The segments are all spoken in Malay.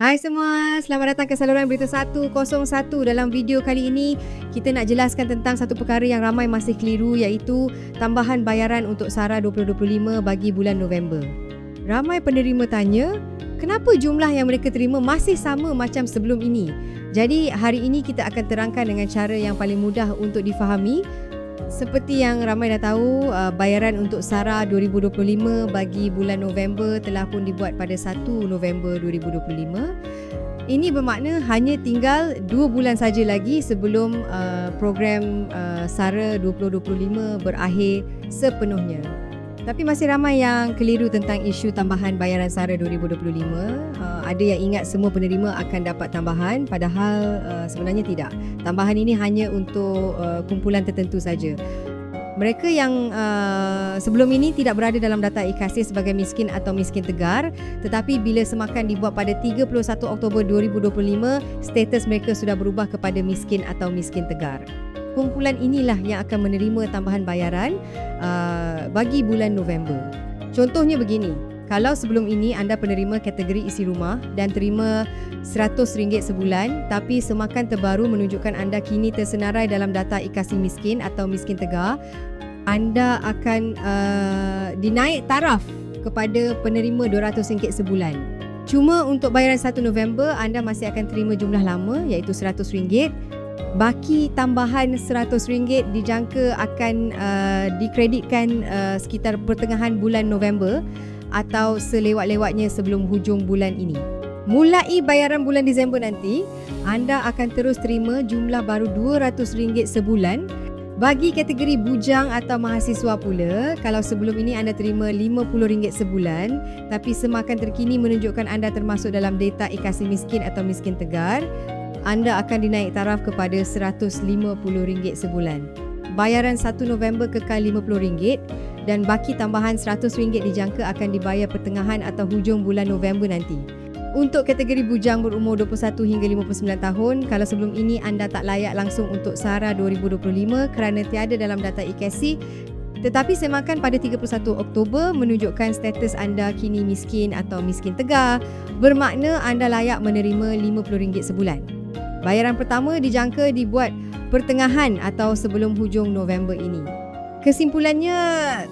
Hai semua, selamat datang ke saluran Berita 101. Dalam video kali ini, kita nak jelaskan tentang satu perkara yang ramai masih keliru iaitu tambahan bayaran untuk SARA 2025 bagi bulan November. Ramai penerima tanya, kenapa jumlah yang mereka terima masih sama macam sebelum ini? Jadi, hari ini kita akan terangkan dengan cara yang paling mudah untuk difahami seperti yang ramai dah tahu, uh, bayaran untuk SARA 2025 bagi bulan November telah pun dibuat pada 1 November 2025. Ini bermakna hanya tinggal 2 bulan saja lagi sebelum uh, program uh, SARA 2025 berakhir sepenuhnya. Tapi masih ramai yang keliru tentang isu tambahan bayaran SARA 2025. Uh, ada yang ingat semua penerima akan dapat tambahan padahal uh, sebenarnya tidak. Tambahan ini hanya untuk uh, kumpulan tertentu saja. Mereka yang uh, sebelum ini tidak berada dalam data IKASI sebagai miskin atau miskin tegar tetapi bila semakan dibuat pada 31 Oktober 2025 status mereka sudah berubah kepada miskin atau miskin tegar kumpulan inilah yang akan menerima tambahan bayaran uh, bagi bulan November. Contohnya begini, kalau sebelum ini anda penerima kategori isi rumah dan terima RM100 sebulan tapi semakan terbaru menunjukkan anda kini tersenarai dalam data ikasi miskin atau miskin tegar, anda akan uh, dinaik taraf kepada penerima RM200 sebulan. Cuma untuk bayaran 1 November anda masih akan terima jumlah lama iaitu RM100 baki tambahan RM100 dijangka akan uh, dikreditkan uh, sekitar pertengahan bulan November atau selewat-lewatnya sebelum hujung bulan ini. Mulai bayaran bulan Disember nanti, anda akan terus terima jumlah baru RM200 sebulan bagi kategori bujang atau mahasiswa pula, kalau sebelum ini anda terima RM50 sebulan, tapi semakan terkini menunjukkan anda termasuk dalam data ikasi miskin atau miskin tegar, anda akan dinaik taraf kepada RM150 sebulan. Bayaran 1 November kekal RM50 dan baki tambahan RM100 dijangka akan dibayar pertengahan atau hujung bulan November nanti. Untuk kategori bujang berumur 21 hingga 59 tahun, kalau sebelum ini anda tak layak langsung untuk SARA 2025 kerana tiada dalam data IKSI, tetapi semakan pada 31 Oktober menunjukkan status anda kini miskin atau miskin tegar, bermakna anda layak menerima RM50 sebulan. Bayaran pertama dijangka dibuat pertengahan atau sebelum hujung November ini. Kesimpulannya,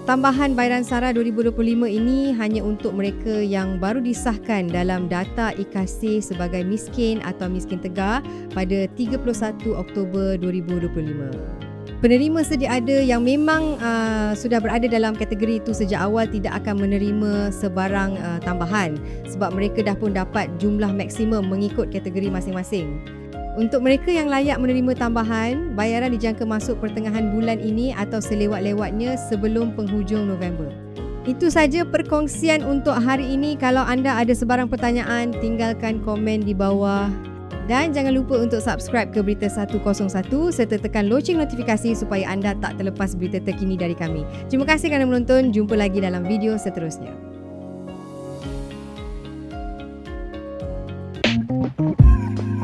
tambahan bayaran SARA 2025 ini hanya untuk mereka yang baru disahkan dalam data IKASI sebagai miskin atau miskin tegar pada 31 Oktober 2025. Penerima sedia ada yang memang uh, sudah berada dalam kategori itu sejak awal tidak akan menerima sebarang uh, tambahan sebab mereka dah pun dapat jumlah maksimum mengikut kategori masing-masing. Untuk mereka yang layak menerima tambahan, bayaran dijangka masuk pertengahan bulan ini atau selewat-lewatnya sebelum penghujung November. Itu saja perkongsian untuk hari ini. Kalau anda ada sebarang pertanyaan, tinggalkan komen di bawah. Dan jangan lupa untuk subscribe ke Berita 101 serta tekan loceng notifikasi supaya anda tak terlepas berita terkini dari kami. Terima kasih kerana menonton. Jumpa lagi dalam video seterusnya. Thank you.